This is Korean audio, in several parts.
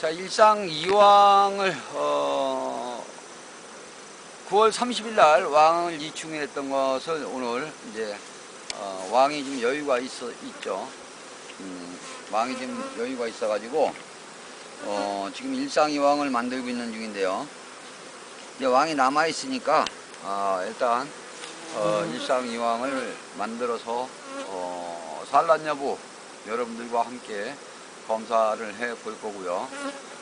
자, 일상 이왕을, 어, 9월 30일 날 왕을 이충했던 것을 오늘 이제, 어, 왕이 좀 여유가 있어, 있죠. 음, 왕이 좀 여유가 있어 가지고, 어, 지금 일상 이왕을 만들고 있는 중인데요. 이제 왕이 남아 있으니까, 아, 일단, 어, 일상 이왕을 만들어서, 어, 산란 여부 여러분들과 함께 검사를 해 볼 거고요.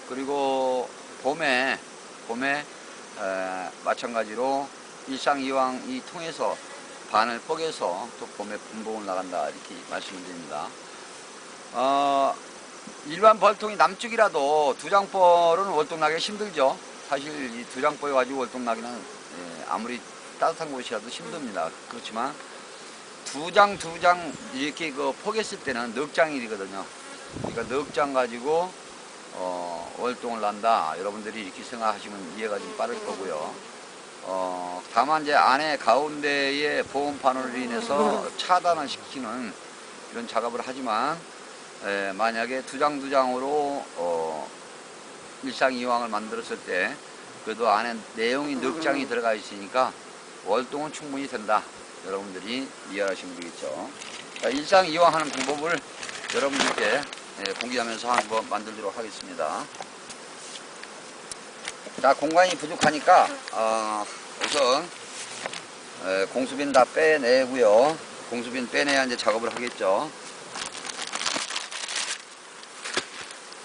그리고 봄에 봄에 에, 마찬가지로 일상 이왕 이 통해서 반을 뽀개서 또 봄에 분봉을 나간다 이렇게 말씀을 드립니다. 어, 일반 벌통이 남쪽이라도 두장벌은 월동나기 힘들죠. 사실 이 두장벌 가지고 월동나기는 예, 아무리 따뜻한 곳이라도 힘듭니다. 그렇지만 두 장 두 장 이렇게 그 포개했을 때는 넉 장이 되거든요. 그러니까 넉장 가지고 어, 월동을 난다. 여러분들이 이렇게 생각하시면 이해가 좀 빠를 거고요. 어, 다만 이제 안에 가운데에 보온판으로 인해서 차단을 시키는 이런 작업을 하지만 에, 만약에 두장 두 장으로 어, 일상 이왕을 만들었을 때 그래도 안에 내용이 넉 장이 들어가 있으니까 월동은 충분히 된다. 여러분들이 이해하시면 되겠죠. 자, 일상 이왕하는 방법을 여러분들께 예, 공개하면서 한번 만들도록 하겠습니다. 자, 공간이 부족하니까 어, 우선 에, 공수빈 다 빼내고요. 공수빈 빼내야 이제 작업을 하겠죠.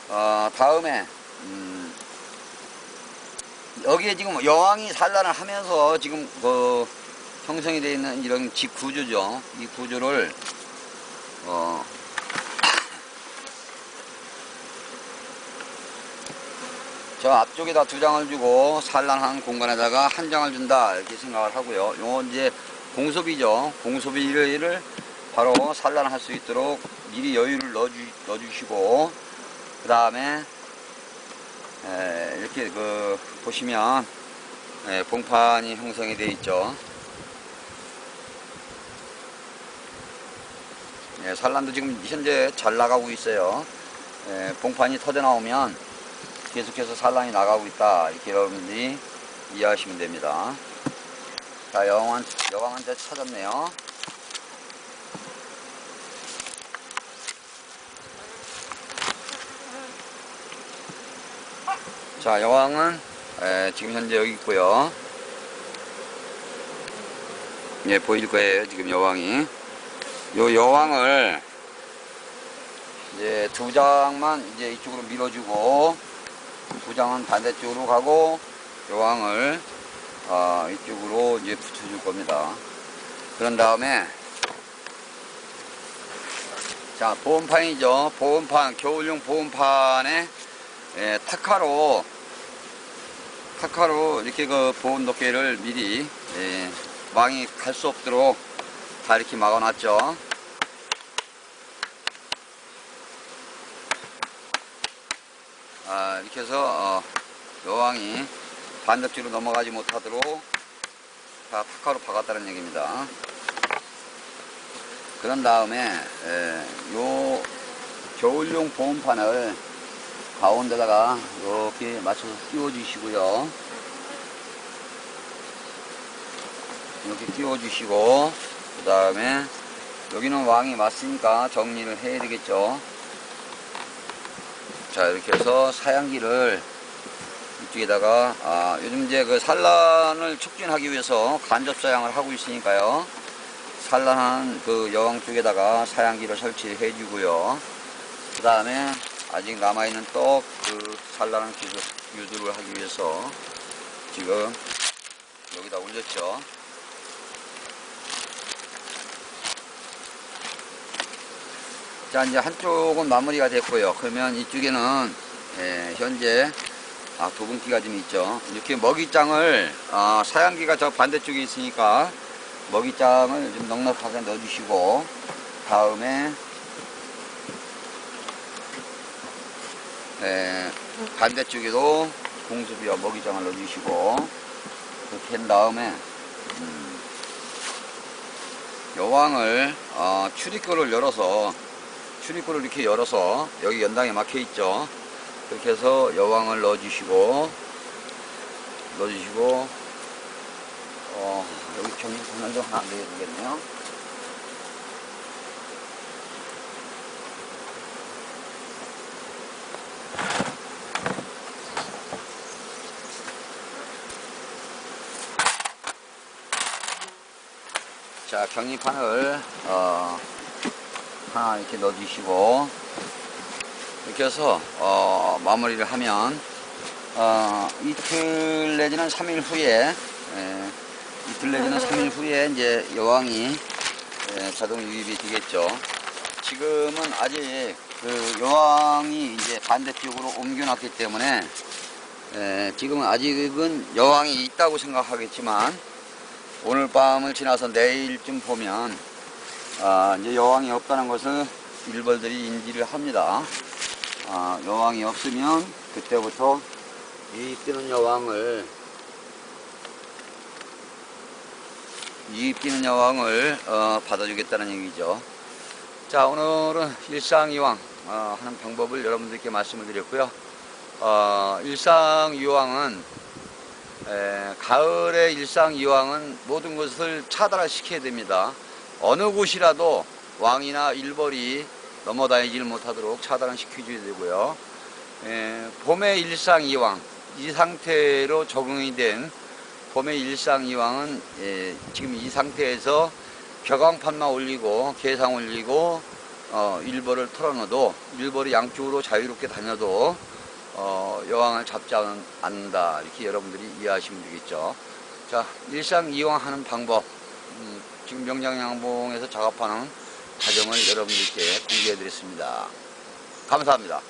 어, 다음에 음, 여기에 지금 여왕이 산란을 하면서 지금 그 형성이 되어 있는 이런 집 구조죠. 이 구조를 어, 저 앞쪽에다 두 장을 주고 산란한 공간에다가 한 장을 준다 이렇게 생각을 하고요. 요거 이제 공소비죠. 공소비를 바로 산란할 수 있도록 미리 여유를 넣어주, 넣어주시고 그 다음에 이렇게 그 보시면 에, 봉판이 형성이 되어 있죠. 예, 산란도 지금 현재 잘 나가고 있어요. 예, 봉판이 터져 나오면 계속해서 산란이 나가고 있다. 이렇게 여러분들이 이해하시면 됩니다. 자, 여왕한, 여왕한테 찾았네요. 자, 여왕은 에, 지금 현재 여기 있고요. 예, 보일 거예요. 지금 여왕이. 요 여왕을 이제 두 장만 이제 이쪽으로 밀어주고 두 장은 반대쪽으로 가고 여왕을 어, 이쪽으로 이제 붙여줄 겁니다. 그런 다음에 자 보온판이죠. 보온판 겨울용 보온판에 예, 타카로 타카로 이렇게 그 보온 덮개를 미리 예, 왕이 갈 수 없도록 다 이렇게 막아놨죠. 아, 이렇게 해서 어, 여왕이 반대쪽으로 넘어가지 못하도록 다 타카로 박았다는 얘기입니다. 그런 다음에 에, 요 겨울용 보온판을 가운데다가 이렇게 맞춰서 끼워 주시고요. 이렇게 끼워 주시고 그 다음에 여기는 왕이 맞으니까 정리를 해야 되겠죠. 자 이렇게 해서 사양기를 이쪽에다가 아, 요즘 이제 그 산란을 촉진하기 위해서 간접 사양을 하고 있으니까요. 산란한 그 여왕 쪽에다가 사양기를 설치해 주고요. 그 다음에 아직 남아있는 떡 그 산란한 기술 유도를 하기 위해서 지금 여기다 올렸죠. 자 이제 한쪽은 마무리가 됐고요. 그러면 이쪽에는 예, 현재 아, 도분기가 좀 있죠. 이렇게 먹이장을 아, 사양기가 저 반대쪽에 있으니까 먹이장을 좀 넉넉하게 넣어주시고 다음에 예, 반대쪽에도 공수비와 먹이장을 넣어주시고 그렇게 한 다음에 음, 여왕을 어, 출입구를 열어서 출입구를 이렇게 열어서 여기 연당에 막혀 있죠. 그렇게 해서 여왕을 넣어주시고 넣어주시고 어, 여기 경림판을도 하나 넣어야되겠네요 자 경림판을 어, 하나 이렇게 넣어주시고 이렇게 해서 어, 마무리를 하면 어, 이틀 내지는 3일 후에 예, 이틀 내지는 3일 후에 이제 여왕이 예, 자동 유입이 되겠죠. 지금은 아직 그 여왕이 이제 반대쪽으로 옮겨놨기 때문에 예, 지금은 아직은 여왕이 있다고 생각하겠지만 오늘 밤을 지나서 내일쯤 보면 아, 이제 여왕이 없다는 것을 일벌들이 인지를 합니다. 아, 여왕이 없으면 그때부터 이 뛰는 여왕을 이 뛰는 여왕을 어, 받아주겠다는 얘기죠. 자 오늘은 일상이왕 어, 하는 방법을 여러분들께 말씀을 드렸고요. 어, 일상이왕은 에, 가을의 일상이왕은 모든 것을 차단시켜야 됩니다. 어느 곳이라도 왕이나 일벌이 넘어다니질 못하도록 차단을 시켜줘야 되고요. 에, 봄의 일상 이왕 이 상태로 적응이 된 봄의 일상 이왕은 예, 지금 이 상태에서 벼광판만 올리고 개상 올리고 어, 일벌을 털어넣어도 일벌이 양쪽으로 자유롭게 다녀도 어, 여왕을 잡지 않- 않는다 이렇게 여러분들이 이해하시면 되겠죠. 자 일상 이왕 하는 방법 음, 지금 명장양봉에서 작업하는 과정을 여러분들께 공개해 드렸습니다. 감사합니다.